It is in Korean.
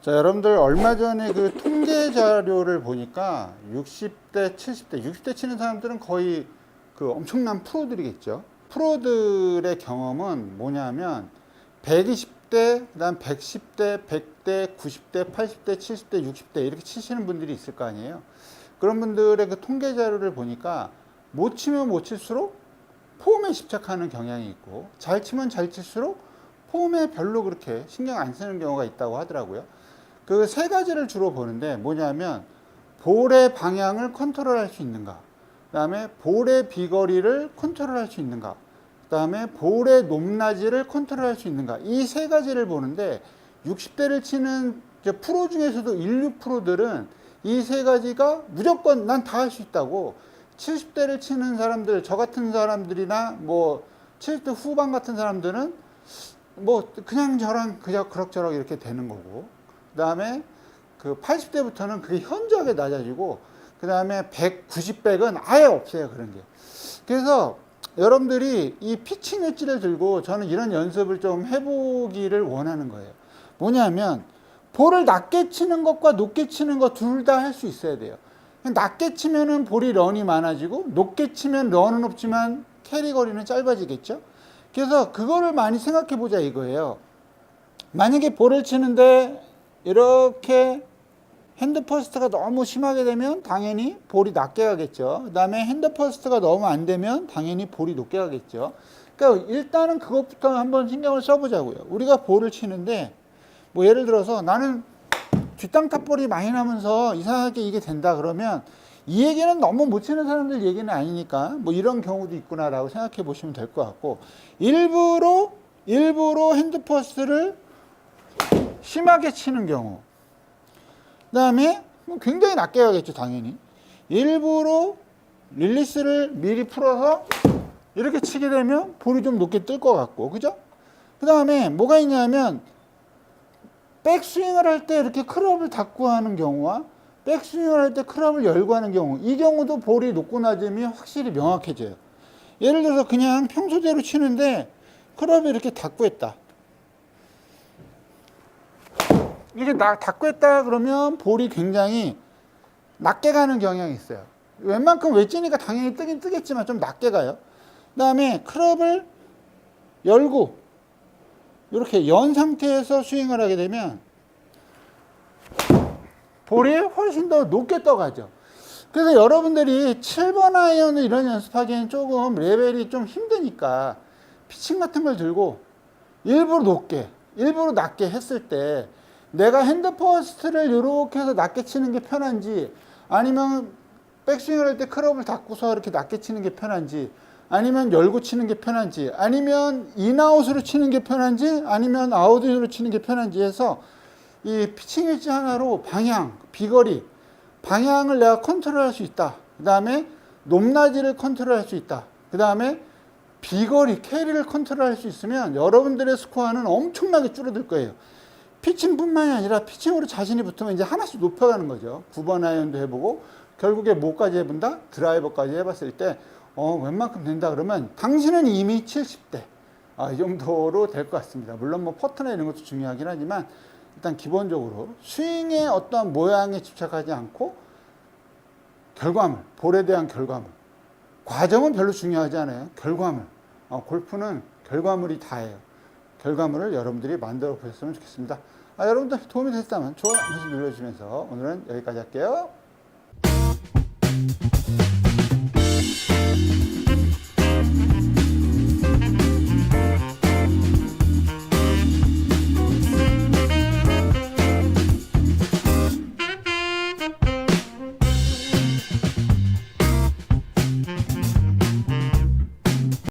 자, 여러분들 얼마 전에 그 통계 자료를 보니까 60대, 70대, 60대 치는 사람들은 거의 그 엄청난 프로들이겠죠. 프로들의 경험은 뭐냐면 120대, 그다음 110대, 100대, 90대, 80대, 70대, 60대 이렇게 치시는 분들이 있을 거 아니에요. 그런 분들의 그 통계 자료를 보니까 못 치면 못 칠수록 폼에 집착하는 경향이 있고 잘 치면 잘 칠수록 폼에 별로 그렇게 신경 안 쓰는 경우가 있다고 하더라고요. 그 세 가지를 주로 보는데 뭐냐면 볼의 방향을 컨트롤할 수 있는가, 그다음에 볼의 비거리를 컨트롤할 수 있는가, 그다음에 볼의 높낮이를 컨트롤할 수 있는가 이 세 가지를 보는데 60대를 치는 프로 중에서도 인류 프로들은 이 세 가지가 무조건 난 다 할 수 있다고 70대를 치는 사람들 저 같은 사람들이나 뭐 70대 후반 같은 사람들은 뭐 그냥 저랑 그냥 그럭저럭 이렇게 되는 거고 그다음에 그 80대부터는 그게 현저하게 낮아지고 그다음에 100, 90, 100은 아예 없어요 그런 게. 그래서 여러분들이 이 피칭 웨지를 들고 저는 이런 연습을 좀 해보기를 원하는 거예요. 뭐냐면 볼을 낮게 치는 것과 높게 치는 것 둘 다 할 수 있어야 돼요. 낮게 치면은 볼이 런이 많아지고 높게 치면 런은 없지만 캐리 거리는 짧아지겠죠. 그래서 그거를 많이 생각해 보자 이거예요. 만약에 볼을 치는데 이렇게 핸드 퍼스트가 너무 심하게 되면 당연히 볼이 낮게 가겠죠. 그 다음에 핸드 퍼스트가 너무 안 되면 당연히 볼이 높게 가겠죠. 그러니까 일단은 그것부터 한번 신경을 써보자고요. 우리가 볼을 치는데 뭐 예를 들어서 나는 뒷땅 탑볼이 많이 나면서 이상하게 이게 된다 그러면 이 얘기는 너무 못 치는 사람들 얘기는 아니니까 뭐 이런 경우도 있구나라고 생각해 보시면 될 것 같고 일부러 일부러 핸드 퍼스트를 심하게 치는 경우. 그 다음에 뭐 굉장히 낮게 가겠죠 당연히. 일부러 릴리스를 미리 풀어서 이렇게 치게 되면 볼이 좀 높게 뜰 것 같고 그죠? 그 다음에 뭐가 있냐면 백스윙을 할 때 이렇게 클럽을 닫고 하는 경우와 백스윙을 할때 클럽을 열고 하는 경우 이 경우도 볼이 높고 낮음이 확실히 명확해져요. 예를 들어서 그냥 평소대로 치는데 클럽이 이렇게 닫고 했다 이게 나, 닫고 했다 그러면 볼이 굉장히 낮게 가는 경향이 있어요 웬만큼 외지니까 당연히 뜨긴 뜨겠지만 좀 낮게 가요 그 다음에 클럽을 열고 이렇게 연 상태에서 스윙을 하게 되면 볼이 훨씬 더 높게 떠가죠. 그래서 여러분들이 7번 아이언을 이런 연습하기에는 조금 레벨이 좀 힘드니까 피칭 같은 걸 들고 일부러 높게, 일부러 낮게 했을 때 내가 핸드 퍼스트를 이렇게 해서 낮게 치는 게 편한지 아니면 백스윙을 할때 클럽을 닫고서 이렇게 낮게 치는 게 편한지 아니면 열고 치는 게 편한지 아니면 인아웃으로 치는 게 편한지 아니면 아웃으로 치는 게 편한지 해서 이 피칭 웨지 하나로 방향, 비거리, 방향을 내가 컨트롤할 수 있다. 그 다음에 높낮이를 컨트롤할 수 있다. 그 다음에 비거리, 캐리를 컨트롤할 수 있으면 여러분들의 스코어는 엄청나게 줄어들 거예요. 피칭뿐만이 아니라 피칭으로 자신이 붙으면 이제 하나씩 높여가는 거죠. 9번 아이언도 해보고 결국에 뭐까지 해본다? 드라이버까지 해봤을 때 어, 웬만큼 된다 그러면 당신은 이미 70대. 아, 이 정도로 될 것 같습니다. 물론 뭐 퍼트나 이런 것도 중요하긴 하지만 일단 기본적으로 스윙의 어떤 모양에 집착하지 않고 결과물, 볼에 대한 결과물. 과정은 별로 중요하지 않아요. 결과물. 어, 골프는 결과물이 다예요. 결과물을 여러분들이 만들어 보셨으면 좋겠습니다. 아, 여러분들 도움이 됐다면 좋아요 한 번씩 눌러주시면서 오늘은 여기까지 할게요.